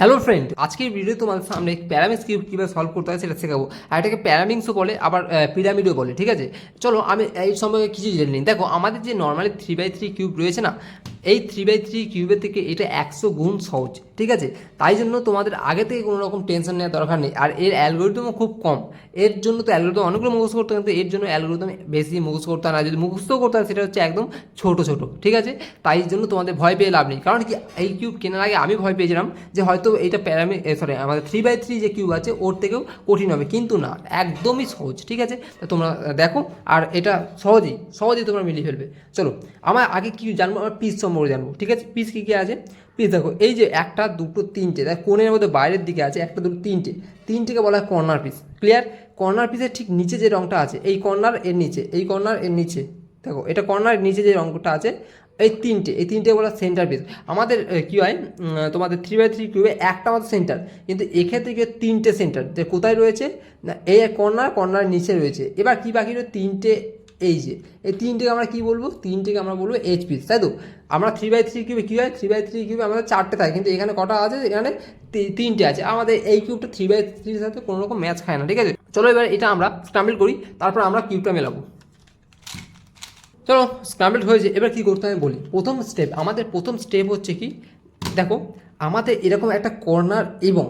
Hello friend আজকের video তোমাদের সামনে প্যারামিক্স কিউব কীভাবে সলভ করতে হয় সেটা শেখাবো। আর এটাকে প্যারামিংসও বলে, আবার পিরামিডও বলে, ঠিক আছে? চলো আমি এই সম্পর্কে কিছু জেনে নিই। দেখো, আমাদের যে normally three by three cube রয়েছে না এই থ্রি বাই থ্রি কিউবের থেকে এটা একশো গুণ সহজ, ঠিক আছে? তাই জন্য তোমাদের আগে থেকে কোনো রকম টেনশন নেওয়ার দরকার নেই। আর এর অ্যালগোরিদমও খুব কম। এর জন্য তো অ্যালগোরিদম অনেকগুলো মুখস্থ করতে কিন্তু এর জন্য অ্যালগোরিদম বেশি মুখস্থ করতে হয় না। যদি মুখস্থ করতে হয়, সেটা হচ্ছে একদম ছোট ছোট, ঠিক আছে? তাই জন্য তোমাদের ভয় পেয়ে লাভ নেই। কারণ কি, এই কিউব কেনার আগে আমি ভয় পেয়েছিলাম যে হয়তো এইটা প্যারামি সরি আমাদের থ্রি বাই থ্রি যে কিউব আছে, ওর থেকেও কঠিন হবে। কিন্তু না, একদমই সহজ, ঠিক আছে? তোমরা দেখো, আর এটা সহজেই সহজেই তোমরা মিলিয়ে ফেলবে। চলো, আমার আগে কি জানব? আমার পিস সম্পর্কে জানব। ঠিক আছে? পিস কী কী আছে? পিস দেখো, এই যে একটা, দুটো, তিনটে, দেখ, কোণের মধ্যে বাইরের দিকে আছে, একটা, দুটো, তিনটে। তিনটেকে বলা হয় কর্নার পিস ক্লিয়ার কর্নার পিসের ঠিক নিচে যে রঙটা আছে, এই কর্নার এর নিচে, এই কর্নার এর নিচে। দেখো, এটা কর্নার নিচে যে রঙটা আছে, এই তিনটে এই তিনটে বলা সেন্টার পিস আমাদের কী হয়? তোমাদের থ্রি বাই থ্রি কিউবে একটা মাত্র সেন্টার কিন্তু এক্ষেত্রে কি তিনটে সেন্টার যে কোথায় রয়েছে? না, এই কর্নার কর্নার নিচে রয়েছে। এবার কি বাকি রয়েছে তিনটে এই যে, এই তিনটেকে আমরা কী বলব? তিনটেকে আমরা বলব এইচ পিস তাই তো? আমরা থ্রি বাই থ্রি কিউবে কী হয়? থ্রি বাই থ্রি কিউবে আমাদের চারটে থাকে, কিন্তু এখানে কটা আছে? এখানে তিনটে আছে। আমাদের এই কিউবটা থ্রি বাই থ্রির সাথে কোনো রকম ম্যাচ খায় না, ঠিক আছে? চলো এবার এটা আমরা স্ক্রাম্বল করি, তারপর আমরা কিউবটা মেলাবো। চলো স্ক্রাম্বলড হয়েছে। এবার কি করতে হবে বলি? প্রথম স্টেপ আমাদের প্রথম স্টেপ হচ্ছে কি? দেখো, আমাদের এরকম একটা কর্নার এবং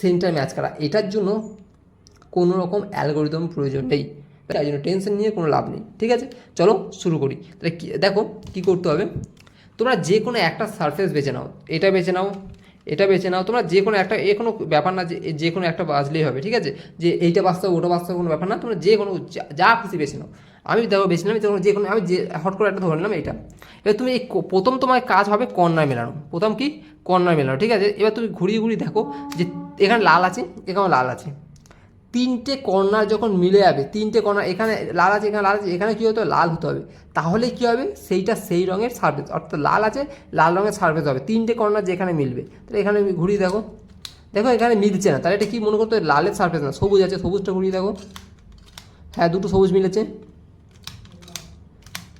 সেন্টার ম্যাচ করা। এটার জন্য কোনো রকম অ্যালগোরিদম প্রয়োজন নেই। তাই জন্য টেনশন নিয়ে কোনো লাভ নেই, ঠিক আছে? চলো শুরু করি। তাহলে দেখো কি করতে হবে। তোমরা যে কোনো একটা সারফেস বেছে নাও, এটা বেছে নাও, এটা বেছে নাও। তোমরা যে কোনো একটা, এ কোনো ব্যাপার না যে যে কোনো একটা বাজলেই হবে, ঠিক আছে? যে এইটা বাঁচতে হবে ওটা বাঁচতে হবে কোনো ব্যাপার না। তোমরা যে কোনো, যা- যা খুশি বেছে নাও। আমি দেখো বেছে নিলাম তখন যে কোনো, আমি যে, হট করে একটা ধরে নিলাম এইটা। এবার তুমি এই প্রথম তোমার কাজ হবে কর্নার মেলানো। প্রথম কি? কর্নার মেলানো, ঠিক আছে? এবার তুমি ঘুরিয়ে ঘুরিয়ে দেখো যে এখানে লাল আছে এখানে লাল আছে। তিনটে কর্নার যখন মিলে যাবে, তিনটে কর্নার, এখানে লাল আছে, এখানে লাল আছে, এখানে কী হতে লাল হতে হবে। তাহলে কী হবে? সেইটা সেই রঙের সার্ফেস অর্থাৎ লাল আছে, লাল রঙের সার্ফেস হবে। তিনটে কর্নার যেখানে মিলবে। তাহলে এখানে ঘুরিয়ে দেখো। দেখো, এখানে মিলছে না। তাহলে এটা কি মনে করতে লালের সার্ফেস না, সবুজ আছে, সবুজটা ঘুরিয়ে দেখো। হ্যাঁ দুটো সবুজ মিলেছে।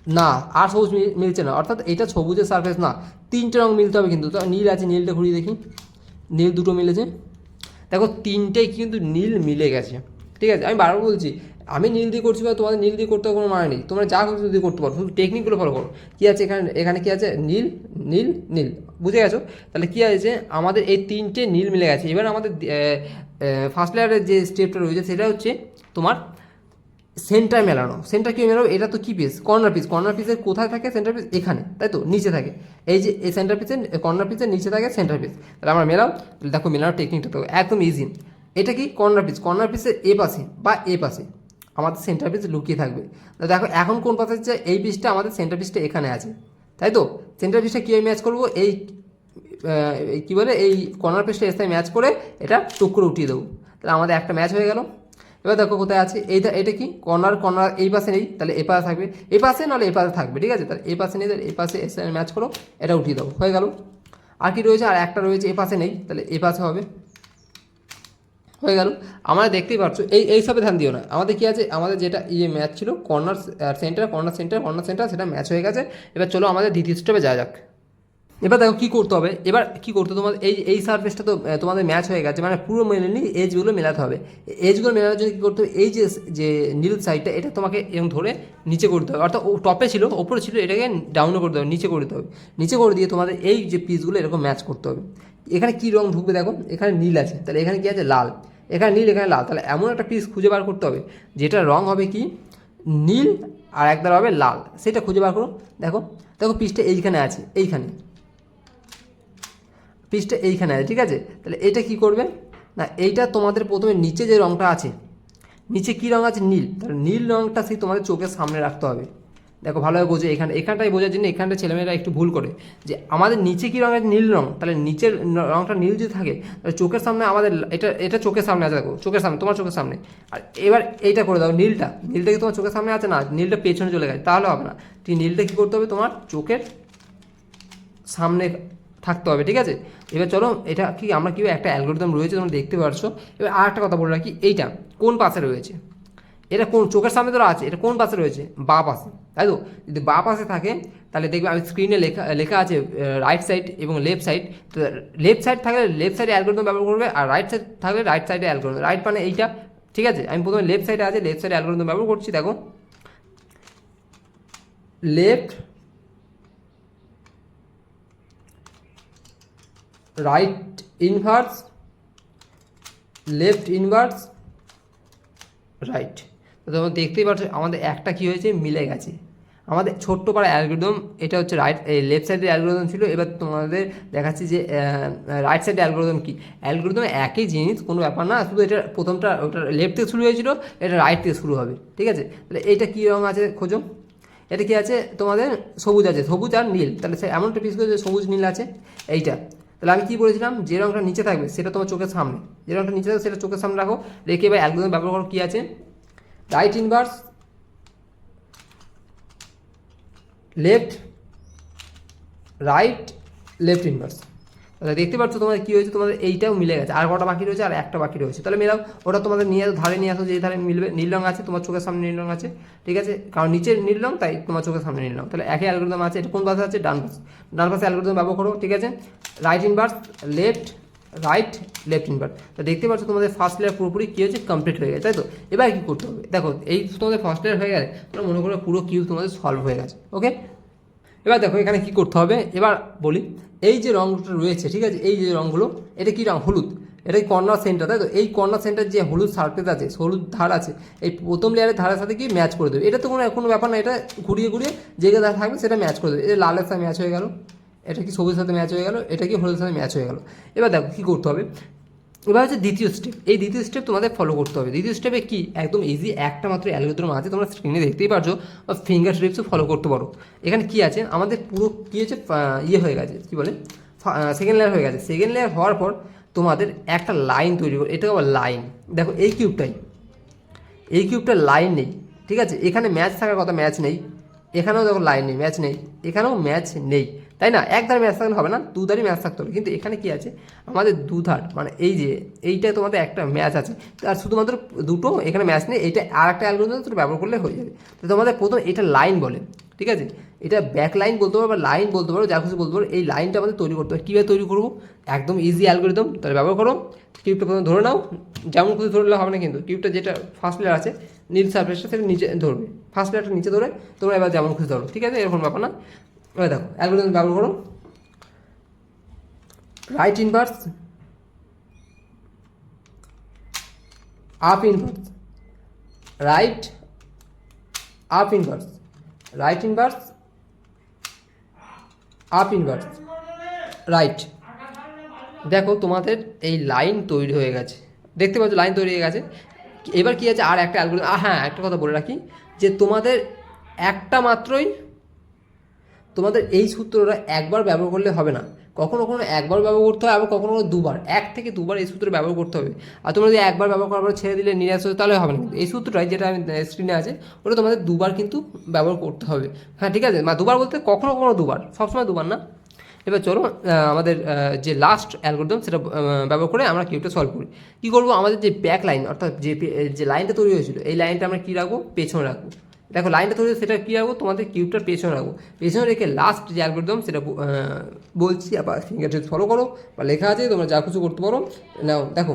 না, আর সবুজ মিলছে না। অর্থাৎ এটা সবুজের সার্ফেস না। তিনটে রঙ মিলতে হবে কিন্তু। তো, নীল আছে, নীলটা ঘুরিয়ে দেখি। নীল দুটো মিলেছে। দেখো তিনটেই কিন্তু নীল মিলে গেছে। ঠিক আছে, আমি বারবার বলছি, আমি নীল দিয়ে করছি বা তোমাদের নীল দিয়ে করতে কোনো মানে নেই। তোমরা যা করছ দিয়ে করতে পারো, শুধু টেকনিকগুলো ফলো করো। কী আছে এখানে এখানে কী আছে? নীল নীল নীল। বুঝে গেছো? তাহলে কী আছে আমাদের এই তিনটে নীল মিলে গেছে। এবার আমাদের ফার্স্ট লেয়ারের যে স্টেপটা রয়েছে, সেটা হচ্ছে তোমার সেন্টার মেলানো। সেন্টার কি মেলানো এটা তো কি পিস কর্নার পিস কর্নার পিসের কোথায় থাকে? সেন্টার পিস এখানে। তাই তো? নিচে থাকে। এই যে এই সেন্টার পিসের কর্নার পিসের নিচে থাকে সেন্টার পিস তাহলে আমরা মেলাও। তাহলে দেখো মেলানোর টেকনিকটা তো একদম ইজি এটা কি? কর্নার পিস কর্নার পিসের এ পাশে বা এ পাশে আমাদের সেন্টার পিস লুকিয়ে থাকবে। দেখো, এখন কোন পাশে হচ্ছে এই পিসটা আমাদের সেন্টার পিসটা এখানে আছে। তাই তো? সেন্টার পিসটা কীভাবে ম্যাচ করব? এই কী বলে? এই কর্নার পিসটা এসে ম্যাচ করে এটা টুক করে উঠিয়ে দেবো। তাহলে আমাদের একটা ম্যাচ হয়ে গেল। এবার দেখো কোথায় আছে, এইটা, এটা কি? কর্নার কর্নার এই পাশে নেই, তাহলে এ পাশে থাকবে। এ পাশে নাহলে এ পাশে থাকবে, ঠিক আছে? তাহলে এ পাশে নেই, তাহলে এ পাশে এসে ম্যাচ করো, এটা উঠিয়ে দেবো, হয়ে গেল। আর কি রয়েছে? আর একটা রয়েছে, এ পাশে নেই, তাহলে এ পাশে হবে। হয়ে গেল। আমরা দেখতেই পারছ, এই এইসবে ধ্যান দিও না। আমাদের কি আছে? আমাদের যেটা ইয়ে ম্যাচ ছিল corner centre corner centre corner centre সেটা ম্যাচ হয়ে গেছে। এবার চলো আমাদের দ্বিতীয় স্টেপে যাওয়া যাক। এবার দেখো কী করতে হবে, এবার কী করতে তোমাদের এই এই সার্ফেসটা তো তোমাদের ম্যাচ হয়ে গেছে মানে পুরো মেলেনি এজগুলো মেলাতে হবে। এজগুলো মেলানোর জন্য কী করতে হবে? এই যে যে নীল সাইডটা এটা তোমাকে এরকম ধরে নিচে করতে হবে। অর্থাৎ ও টপে ছিল ওপরে ছিল, এটাকে ডাউনে করতে হবে, নিচে করতে হবে। নিচে করে দিয়ে তোমাদের এই যে পিসগুলো এরকম ম্যাচ করতে হবে। এখানে কী রং ঢুকবে দেখো? এখানে নীল আছে, তাহলে এখানে কী আছে? লাল। এখানে নীল, এখানে লাল। তাহলে এমন একটা পিস খুঁজে বার করতে হবে, যেটা রং হবে কি? নীল আর একদার হবে লাল। সেটা খুঁজে বার করো। দেখো দেখো পিসটা এইখানে আছে, এইখানে। পিসটা এইখানে আছে, ঠিক আছে? তাহলে এটা কি করবে? না, এইটা তোমাদের প্রথমে নিচে যে রঙটা আছে, নিচে কি রঙ আছে? নীল। তাহলে নীল রঙটা সেই তোমাদের চোখের সামনে রাখতে হবে। দেখো, ভালোভাবে বোঝো এখানে এখানটাই বোঝার জন্য এখানটা ছেলেমেয়েরা একটু ভুল করে। যে আমাদের নিচে কি রঙ আছে? নীল রঙ তাহলে নিচের রঙটা নীল যদি থাকে, তাহলে চোখের সামনে আমাদের এটা এটা চোখের সামনে আছে, দেখো, চোখের সামনে, তোমার চোখের সামনে। আর এবার এইটা করে দাও, নীলটা। নীলটা কি তোমার চোখের সামনে আছে? না, নীলটা পেছনে চলে গেছে, তাহলে হবে না। তুমি নীলটা কী করতে হবে? তোমার চোখের সামনে থাকতে হবে, ঠিক আছে? এবার চলো, এটা কি, আমরা কি একটা অ্যালগোরিদম রয়েছে তোমরা দেখতে পারছ? এবার আর একটা কথা বলে রাখি, এইটা কোন পাশে রয়েছে? এটা কোন, চোখের সামনে তো আছে, এটা কোন পাশে রয়েছে? বা পাশে, তাই তো? যদি বা পাশে থাকে, তাহলে দেখবে আমি স্ক্রিনে লেখা লেখা আছে রাইট সাইড এবং লেফট সাইড তো লেফট সাইড থাকলে লেফট সাইডে অ্যালগোরিদম ব্যবহার করবে, আর রাইট সাইড থাকলে রাইট সাইডে অ্যালগোরিদম রাইট মানে এইটা, ঠিক আছে? আমি প্রথমে লেফট সাইডে আছে লেফট সাইডে অ্যালগোরিদম ব্যবহার করছি, দেখো। Left right inverse left inverse right তো তোমরা দেখতেই পাচ্ছ, আমাদের একটা কি হয়েছে, মিলে গেছে। আমাদের ছোট্ট পাড়া অ্যালগোরিদম এটা হচ্ছে রাইট লেফট সাইডের অ্যালগোরিদম ছিল। এবার তোমাদের দেখাচ্ছি যে রাইট সাইডের অ্যালগোরিদম কি। অ্যালগোরিদম একই জিনিস, কোনো ব্যাপার না, শুধু এটা প্রথমটা, ওটা লেফট থেকে শুরু হয়েছিল, এটা রাইট থেকে শুরু হবে, ঠিক আছে? তাহলে এইটা কী রঙ আছে, খোঁজো। এটা কি আছে, তোমাদের সবুজ আছে, সবুজ আর নীল। তাহলে এমন একটা পিস করে যে সবুজ নীল আছে, এইটা। তাহলে আমি কি বলেছিলাম? যে রঙটা নিচে থাকবে, সেটা তোমার চোখের সামনে। যে রঙটা নিচে থাকবে, সেটা চোখের সামনে রাখো। রেখে বা অ্যালগোরিদম ব্যবহার করো, কী আছে? Right inverse left right left inverse তাহলে দেখতে পাচ্ছ তোমাদের কী হয়েছে? তোমাদের এইটাও মিলে গেছে। আর কটা বাকি রয়েছে? আর একটা বাকি রয়েছে। তাহলে মেলাও, ওটা তোমাদের নিয়ে ধারে নিয়ে আসো যে ধারে মিলবে। নীল রঙ আছে, তোমার চোখের সামনে নীল রঙ আছে, ঠিক আছে? কারণ নিচের নীল রঙ তাই তোমার চোখের সামনে নীল রঙ তাহলে একই অ্যালগোরিদম আছে, এটা কোন পাশে আছে? ডান পাশে। ডান পাশে অ্যালগোরিদম ব্যবহার করো, ঠিক আছে? Right inverse left right left inverse তো দেখতে পাচ্ছ তোমাদের ফার্স্ট লেয়ার পুরোপুরি কী হয়েছে? কমপ্লিট হয়ে গেছে, তাই তো? এবার কী করতে হবে? দেখো, এই তোমাদের ফার্স্ট লেয়ার হয়ে গেলে তোমরা মনে করো পুরো কিউ তোমাদের সলভ হয়ে গেছে ওকে এবার দেখো এখানে কি করতে হবে? এবার বলি, এই যে রঙটা রয়েছে, ঠিক আছে? এই যে রঙগুলো, এটা কি রঙ? হলুদ। এটা কর্নার সেন্টার তাই তো? এই কর্নার সেন্টার যে হলুদ সার্ফেস আছে, হলুদ ধার আছে, এই প্রথম লেয়ারের ধারের সাথে কি ম্যাচ করে দেবে? এটা তো কোনো কোনো ব্যাপার না, এটা ঘুরিয়ে ঘুরিয়ে যে ধার থাকবে সেটা ম্যাচ করে দেবে। এটা লালের সাথে ম্যাচ হয়ে গেল, এটা কি সবুজের সাথে ম্যাচ হয়ে গেল, এটা কি হলুদের সাথে ম্যাচ হয়ে গেল। এবার দেখো কী করতে হবে? এবার হচ্ছে দ্বিতীয় স্টেপ এই দ্বিতীয় স্টেপ তোমাদের ফলো করতে হবে। দ্বিতীয় স্টেপে কি? একদম ইজি একটা মাত্র অ্যালগোরিদম আছে, তোমরা স্ক্রিনে দেখতেই পারছ, বা ফিঙ্গার স্ট্রিপসও ফলো করতে পারো। এখানে কি আছে? আমাদের পুরো কী হচ্ছে ইয়ে হয়ে গেছে, কী বলে? সেকেন্ড লেয়ার হয়ে গেছে। সেকেন্ড লেয়ার হওয়ার পর তোমাদের একটা লাইন তৈরি করো এটা আবার লাইন দেখো, এই কিউবটাই এই কিউবটার লাইন নেই, ঠিক আছে? এখানে ম্যাচ থাকার কথা ম্যাচ নেই। এখানেও দেখো লাইন নেই ম্যাচ নেই। এখানেও ম্যাচ নেই। তাই না? এক ধারে ম্যাচ থাকলে হবে না, দু ধারে ম্যাচ থাকতে হবে। কিন্তু এখানে কি আছে? আমাদের দু ধার মানে এই যে এইটা তোমাদের একটা ম্যাচ আছে। আর শুধুমাত্র দুটো, এখানে ম্যাচ নেই, এইটা আর একটা অ্যালগোরিদম ব্যবহার করলে হয়ে যাবে। তো তোমাদের প্রথম এটা লাইন বলে, ঠিক আছে? এটা ব্যাক লাইন বলতে পারো বা লাইন বলতে পারো, যা খুশি বলতে পারো, এই লাইনটা আমাদের তৈরি করতে হবে। কীভাবে তৈরি করব? একদম ইজি অ্যালগোরিদম তাহলে ব্যবহার করো। কিউবটা প্রথমে ধরে নাও। যেমন খুশি ধরলে হবে না কিন্তু। কিউবটা যেটা ফার্স্ট লেয়ার আছে, নীল সারফেসটা সেটা নিচে ধরবে। ফার্স্ট লেয়ারটা নিচে ধরে তোমরা এবার যেমন খুশি ধরো, ঠিক আছে? এরকম ব্যাপার না। এবার দেখো অ্যালগোরিদম ব্যবহার করো। Right inverse up inverse right up inverse right inverse up inverse right দেখো, তোমাদের এই লাইন তৈরি হয়ে গেছে। দেখতে পাচ্ছ লাইন তৈরি হয়ে গেছে। এবার কি আছে? আর একটা অ্যালগোরিদম হ্যাঁ একটা কথা বলে রাখি, যে তোমাদের একটা মাত্রই তোমাদের এই সূত্রটা একবার ব্যবহার করলে হবে না। কখনো কখনো একবার ব্যবহার করতে হবে আবার কখনো কখনো দুবার। এক থেকে দুবার এই সূত্র ব্যবহার করতে হবে। আর তোমরা যদি একবার ব্যবহার করার পর ছেড়ে দিলে নিরাশ হয়ে তাহলে হবে না। কিন্তু এই সূত্রটাই যেটা আমি স্ক্রিনে আছে, ওটা তোমাদের দুবার কিন্তু ব্যবহার করতে হবে। হ্যাঁ ঠিক আছে? মানে দুবার বলতে কখনো কখনো দুবার। সবসময় দুবার না? এবার চলো আমাদের যে লাস্ট অ্যালগোরিদম সেটা ব্যবহার করে আমরা কিউবটা সলভ করি। কী করব? আমাদের যে ব্যাক লাইন অর্থাৎ যে যে লাইনটা তৈরি হয়েছিল, এই লাইনটা আমরা কী রাখব? পেছনে রাখব। দেখো লাইনটা হয়েছে সেটা কী রাখব তোমাদের কিউবটার পেছনে রাখব পেছনে রেখে লাস্ট যে অ্যালগোরিদম সেটা বলছি, আবার ফিঙ্গার টিপস ফলো করো, বা লেখা আছে, তোমরা যা কিছু করতে পারো। নাও দেখো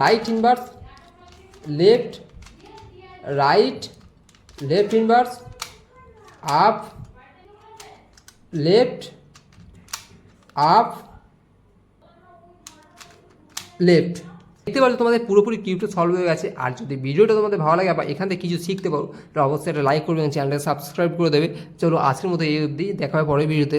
right inverse left right left inverse up left up left দেখতে পাচ্ছ তোমাদের পুরোপুরি কিউবটা সলভ হয়ে গেছে। আর যদি ভিডিওটা তোমাদের ভালো লাগে বা এখান থেকে কিছু শিখতে পারো, তাহলে অবশ্যই একটা লাইক করবে এবং চ্যানেলটা সাবস্ক্রাইব করে দেবে। চলো আজকের মতো এই অবধি, দেখা হবে পরের ভিডিওতে